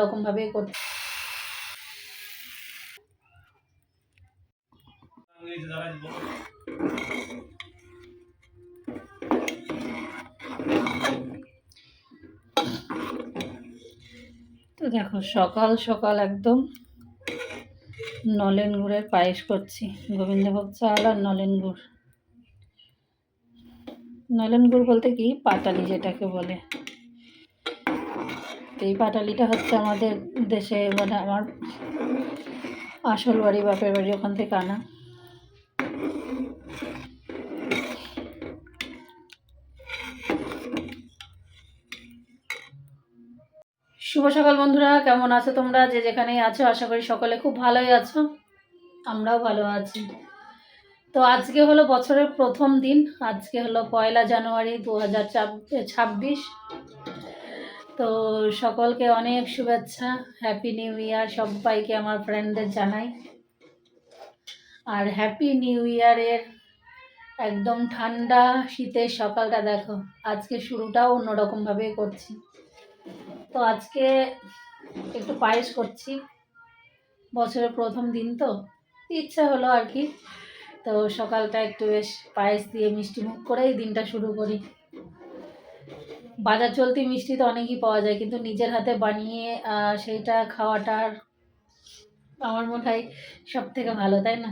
অন্যরকমভাবে করছি তো দেখো, সকাল সকাল একদম নলেন গুড়ের পায়েস করছি। গোবিন্দভোগ চাল আর নলেন গুড়। নলেন গুড় বলতে কি? পাটালি যেটাকে বলে। এই পাটালিটা হচ্ছে আমাদের দেশে মানে আমার আসল বাড়ি, বাপের বাড়ি ওখান থেকে আনা। শুভ সকাল বন্ধুরা, কেমন আছো তোমরা? যে যেখানেই আছো, আশা করি সকলে খুব ভালোই আছো। আমরাও ভালো আছি। তো আজকে হলো বছরের প্রথম দিন। আজকে হলো পয়লা জানুয়ারি দু হাজার ছাব্বিশ। তো সকলকে অনেক শুভেচ্ছা হ্যাপি নিউ ইয়ার সবাইকে আমার ফ্রেন্ডদের জানাই। আর হ্যাপি নিউ ইয়ারের একদম ঠান্ডা শীতের সকালটা দেখো, আজকে শুরুটাও অন্যরকমভাবে করছি। তো আজকে একটু পায়েস করছি, বছরের প্রথম দিন তো, ইচ্ছা হলো আর কি। তো সকালটা একটু বেশ পায়েস দিয়ে মিষ্টি মুখ করেই দিনটা শুরু করি। বাজার চলতি মিষ্টি তো অনেকই পাওয়া যায়, কিন্তু নিজের হাতে বানিয়ে সেইটা খাওয়াটার আমার মনে হয় সব থেকে ভালো, তাই না?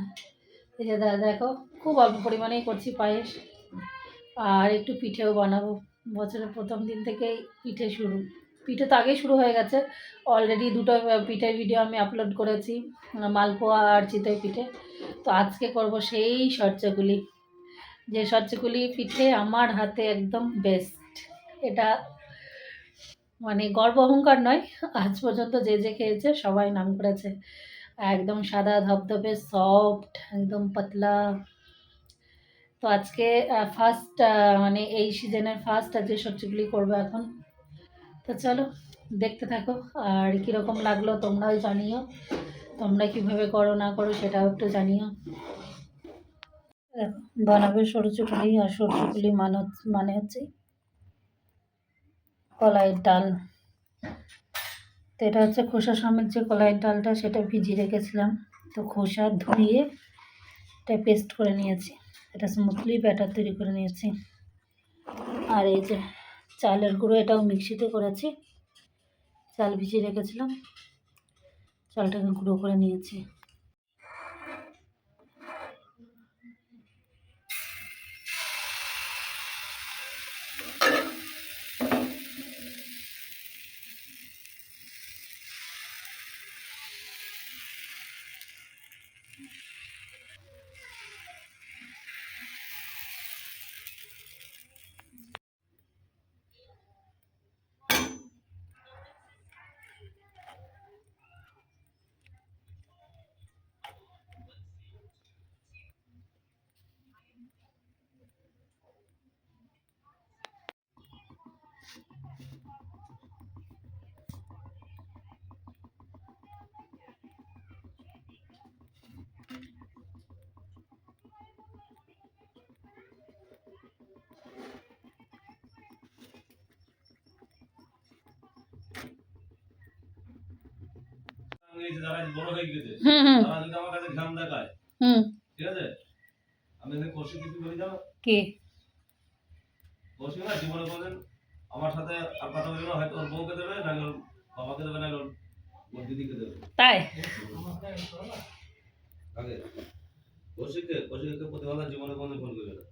এই যে দেখো, খুব অল্প পরিমাণেই করছি পায়েস, আর একটু পিঠেও বানাবো। বছরের প্রথম দিন থেকেই পিঠে শুরু। পিঠে তো আগেই শুরু হয়ে গেছে। অলরেডি দুটো পিঠের ভিডিও আমি আপলোড করেছি, মালপোয়া আর চিতই পিঠে। তো আজকে করব সেই সরচেগুলি যে সরচেগুলি পিঠে আমার হাতে একদম বেস্ট এটা মানে গর্ব অহংকার নয়। আজ পর্যন্ত যে যে খেয়েছে সবাই নাম করেছে। একদম সাদা, ধবধবে সফট একদম পাতলা। তো আজকে ফার্স্ট মানে এই সিজনের ফার্স্ট আজকে সবজিগুলি করব এখন। তো চলো, দেখতে থাকো। আর কীরকম লাগল তোমরাও জানিও। তোমরা কীভাবে করো, না করো সেটাও একটু জানিও। বানাবে সরু চুকুলি আর সরু চুকুলি মানে মানে হচ্ছে কলাইয়ের ডাল। তো এটা হচ্ছে খোসা সমেত যে কলাইয়ের ডালটা, সেটা ভিজিয়ে রেখেছিলাম। তো খোসা ধুয়ে এটা পেস্ট করে নিয়েছি। এটা স্মুথলি ব্যাটার তৈরি করে নিয়েছি। আর এই যে চালের গুঁড়ো, এটাও মিক্সিতে করেছি। চাল ভিজিয়ে রেখেছিলাম। চালটাকে গুঁড়ো করে নিয়েছি। যারা বড় হয়ে গেছে তারা যদি আমার কাছে ঘাম দেখায় ঠিক আছে? আমি কষি কিছু বলে যাও কে? কষি না জীবনে বলেন আমার সাথে আর কথা বলবে হয়তো ওর বউকে দেবে না ওর বাবাকে দেবে না ওর দিদিকে দেবে। তাই? আগে কৌশিককে কৌশিককে প্রতিবেলা জীবনে কোনো ফোন করবে না।